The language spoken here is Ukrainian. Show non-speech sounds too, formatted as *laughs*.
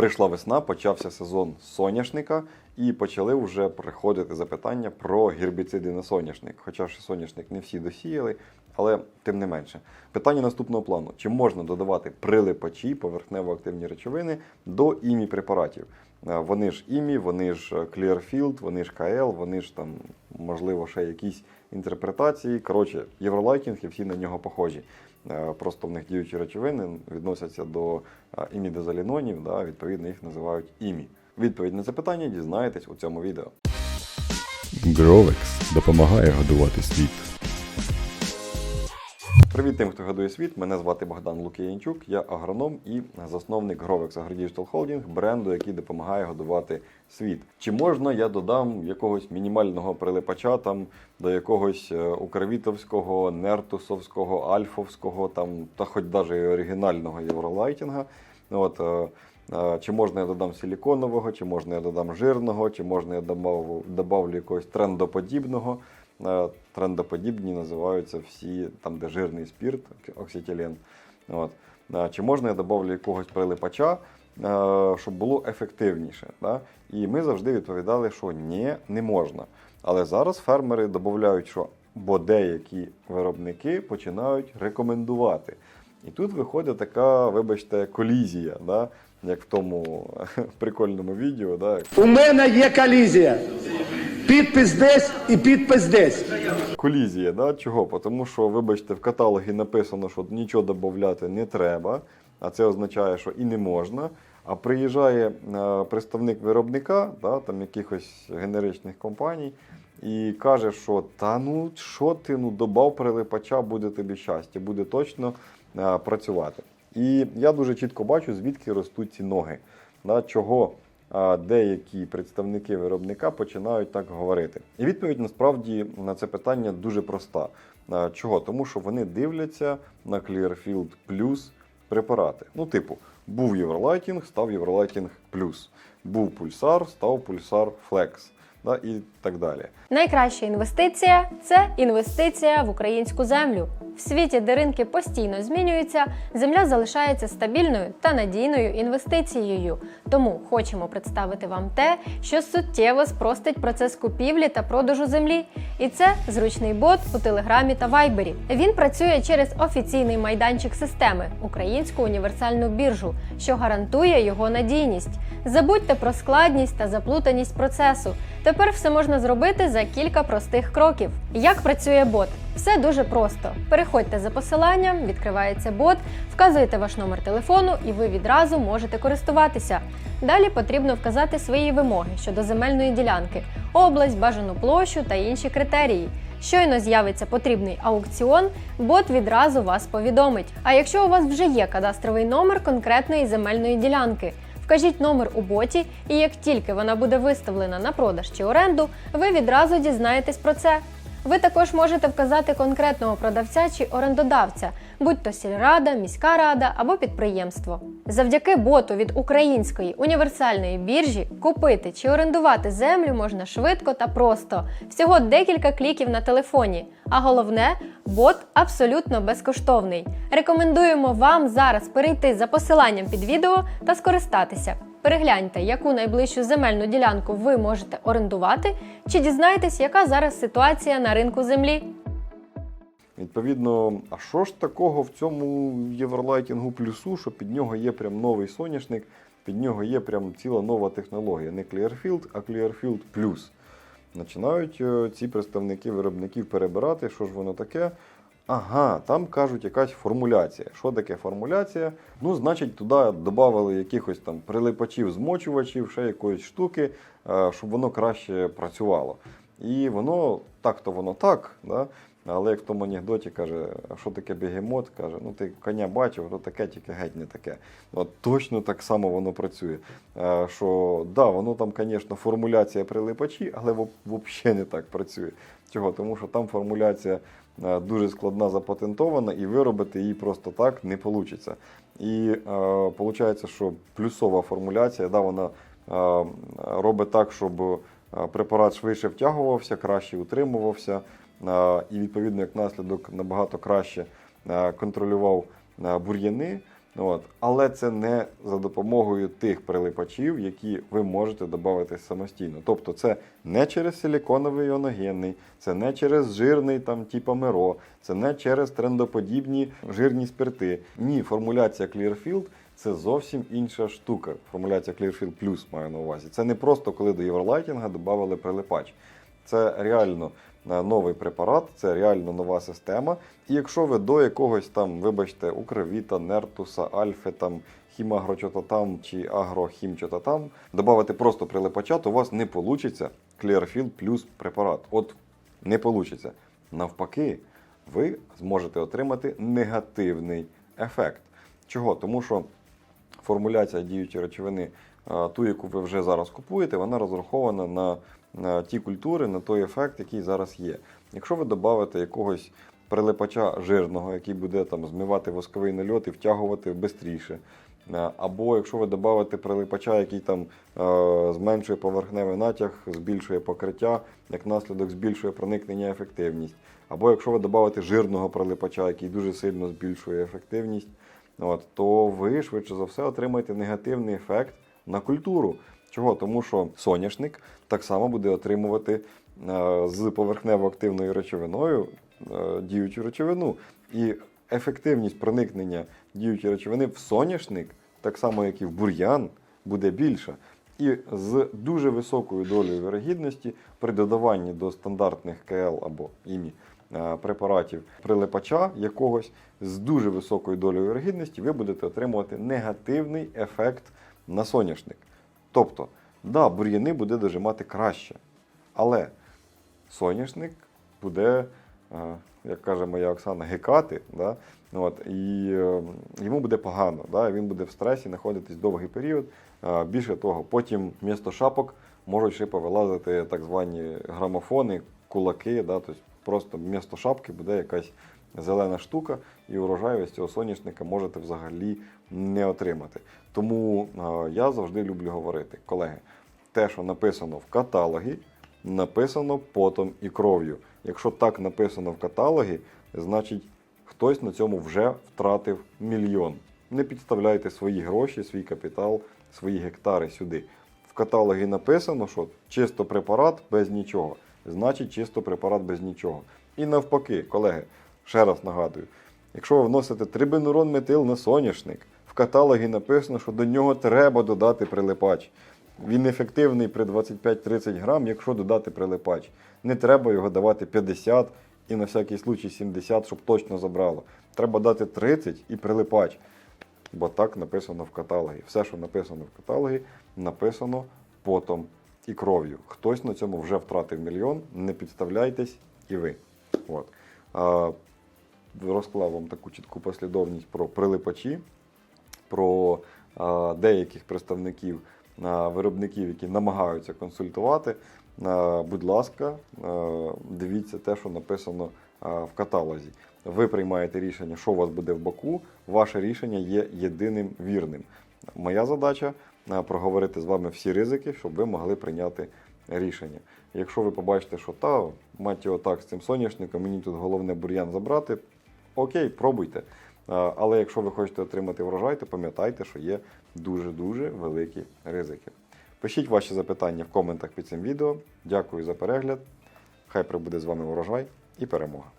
Прийшла весна, почався сезон соняшника, і почали вже приходити запитання про гербіциди на соняшник. Хоча ж соняшник не всі досіяли, але тим не менше. Питання наступного плану: чи можна додавати прилипачі, поверхнево-активні речовини до імі препаратів? Е, Вони ж імі, вони ж е, Clearfield, вони ж КЛ, вони ж там, можливо, ще якісь інтерпретації. Коротше, євролайкінг і всі на нього похожі. Е, Просто в них діючі речовини відносяться до імідезалінонів, да, відповідно їх називають імі. Відповідь на це питання дізнаєтесь у цьому відео. Гровекс допомагає годувати світ. Привіт тим, хто годує світ. Мене звати Богдан Лук'янчук, я агроном і засновник Grovex AgroDigital Holding, бренду, який допомагає годувати світ. Чи можна я додам якогось мінімального прилипача там до якогось е, укрвітовського, нертусовського, альфовського, там та хоч навіть оригінального євролайтінга? От, е, е, чи можна я додам силіконового, чи можна я додам жирного, чи можна я добавлю якогось трендоподібного. Е, Трендоподібні називаються всі там, де жирний спірт, окситилен. От. Е, Чи можна я добавлю якогось прилипача, е, щоб було ефективніше? Да? І ми завжди відповідали, що ні, не можна. Але зараз фермери додають, що бо деякі виробники починають рекомендувати. І тут виходить така, вибачте, колізія, да? як в тому *laughs* прикольному відео. Да? У мене є колізія. Підпис десь і підпис десь. Колізія, да? чого? Тому що, вибачте, в каталогі написано, що нічого додати не треба, а це означає, що і не можна. А приїжджає е, представник виробника, да, там якихось генеричних компаній, і каже, що та ну що ти ну добав прилипача, буде тобі щастя, буде точно е, працювати. І я дуже чітко бачу, звідки ростуть ці ноги. Да, чого а, деякі представники виробника починають так говорити. І відповідь насправді на це питання дуже проста. Чого? Тому що вони дивляться на Clearfield Plus препарати. Ну, типу, був Євролайтінг, став Євролайтінг Плюс. Був пульсар, став пульсар Флекс. Да, і так далі. Найкраща інвестиція це інвестиція в українську землю. В світі, де ринки постійно змінюються, земля залишається стабільною та надійною інвестицією. Тому хочемо представити вам те, що суттєво спростить процес купівлі та продажу землі. І це зручний бот у Телеграмі та Вайбері. Він працює через офіційний майданчик системи Українську універсальну біржу, що гарантує його надійність. Забудьте про складність та заплутаність процесу. Тепер все можна зробити за кілька простих кроків. Як працює бот? Все дуже просто. Переходьте за посиланням, відкривається бот, вказуєте ваш номер телефону, і ви відразу можете користуватися. Далі потрібно вказати свої вимоги щодо земельної ділянки, область, бажану площу та інші критерії. Щойно з'явиться потрібний аукціон, бот відразу вас повідомить. А якщо у вас вже є кадастровий номер конкретної земельної ділянки, Вкажіть номер у боті, і як тільки вона буде виставлена на продаж чи оренду, ви відразу дізнаєтесь про це. Ви також можете вказати конкретного продавця чи орендодавця, будь то сільрада, міська рада або підприємство. Завдяки боту від української універсальної біржі купити чи орендувати землю можна швидко та просто, всього декілька кліків на телефоні. А головне, бот абсолютно безкоштовний. Рекомендуємо вам зараз перейти за посиланням під відео та скористатися. Перегляньте, яку найближчу земельну ділянку ви можете орендувати, чи дізнаєтесь, яка зараз ситуація на ринку землі. Відповідно, а що ж такого в цьому Євролайтінгу плюсу, що під нього є прям новий соняшник, під нього є прям ціла нова технологія. Не Clearfield, а Clearfield Plus. Починають е, ці представники виробників перебирати, що ж воно таке. Ага, там кажуть якась формуляція. Що таке формуляція? Ну, значить, туди додали якихось там прилипачів, змочувачів, ще якоїсь штуки, е, щоб воно краще працювало. І воно так-то воно так. Да? Але як в тому анекдоті каже, а що таке бегемот? Каже, ну ти коня бачив, то таке, тільки геть не таке. От точно так само воно працює. Е, Що да, воно там, звісно, формуляція прилипачі, але взагалі не так працює. Чого? Тому що там формуляція е, дуже складна запатентована, і виробити її просто так не вийде. І виходить, що плюсова формуляція, да, вона е, робить так, щоб е, препарат швидше втягувався, краще утримувався, е, і відповідно як наслідок набагато краще контролював бур'яни. От. Але це не за допомогою тих прилипачів, які ви можете додати самостійно. Тобто це не через силіконовий іоногенний, це не через жирний там типа Меро, це не через трендоподібні жирні спирти. Ні, формуляція Clearfield це зовсім інша штука. Формуляція Clearfield Plus маю на увазі. Це не просто коли до євролайтінга додали прилипач. Це реально новий препарат, це реально нова система. І якщо ви до якогось там, вибачте, укревіта, нертуса, альфи, там, хімагрочототам чи агрохімчототам, додати просто прилипача, то у вас не вийде Clearfield плюс препарат. От не вийде. Навпаки, ви зможете отримати негативний ефект. Чого? Тому що формуляція діючої речовини, ту, яку ви вже зараз купуєте, вона розрахована на, на ті культури, на той ефект, який зараз є. Якщо ви додавите якогось прилипача жирного, який буде там змивати восковий нальот і втягувати швидше. Або якщо ви додавите прилипача, який там е, зменшує поверхневий натяг, збільшує покриття, як наслідок збільшує проникнення ефективність. Або якщо ви додавите жирного прилипача, який дуже сильно збільшує ефективність, от, то ви швидше за все отримаєте негативний ефект на культуру. Чого? Тому що соняшник так само буде отримувати е, з поверхнево-активною речовиною е, діючу речовину. І ефективність проникнення діючої речовини в соняшник, так само як і в бур'ян, буде більша. І з дуже високою долею вірогідності при додаванні до стандартних КЛ або імі е, препаратів прилипача якогось з дуже високою долею вірогідності ви будете отримувати негативний ефект на соняшник. Тобто, да, бур'яни буде дожимати краще, але соняшник буде, е, як каже моя Оксана, гекати, да? От, і е, йому буде погано, да? він буде в стресі знаходитись довгий період. Е, Більше того, потім вмісто шапок можуть ще повилазити так звані грамофони, кулаки. Да? Тобто просто вмісто шапки буде якась зелена штука, і урожаю з цього соняшника можете взагалі не отримати. Тому е, я завжди люблю говорити, колеги, те, що написано в каталогі, написано потом і кров'ю. Якщо так написано в каталогі, значить хтось на цьому вже втратив мільйон. Не підставляйте свої гроші, свій капітал, свої гектари сюди. В каталогі написано, що чисто препарат без нічого. Значить, чисто препарат без нічого. І навпаки, колеги, ще раз нагадую, якщо ви вносите трибенурон метил на соняшник, в каталогі написано, що до нього треба додати прилипач. Він ефективний при 25-30 грам, якщо додати прилипач. Не треба його давати 50 і на всякий случай 70, щоб точно забрало. Треба дати 30 і прилипач. Бо так написано в каталогі. Все, що написано в каталогі, написано потом і кров'ю. Хтось на цьому вже втратив мільйон, не підставляйтесь і ви. От. А, розклав вам таку чітку послідовність про прилипачі, про деяких представників виробників, які намагаються консультувати. Будь ласка, дивіться те, що написано в каталозі. Ви приймаєте рішення, що у вас буде в боку. Ваше рішення є єдиним вірним. Моя задача проговорити з вами всі ризики, щоб ви могли прийняти рішення. Якщо ви побачите, що та мать його так з цим соняшником, мені тут головне бур'ян забрати, окей, пробуйте. А, Але якщо ви хочете отримати врожай, то пам'ятайте, що є дуже-дуже великі ризики. Пишіть ваші запитання в коментах під цим відео. Дякую за перегляд. Хай прибуде з вами урожай і перемога.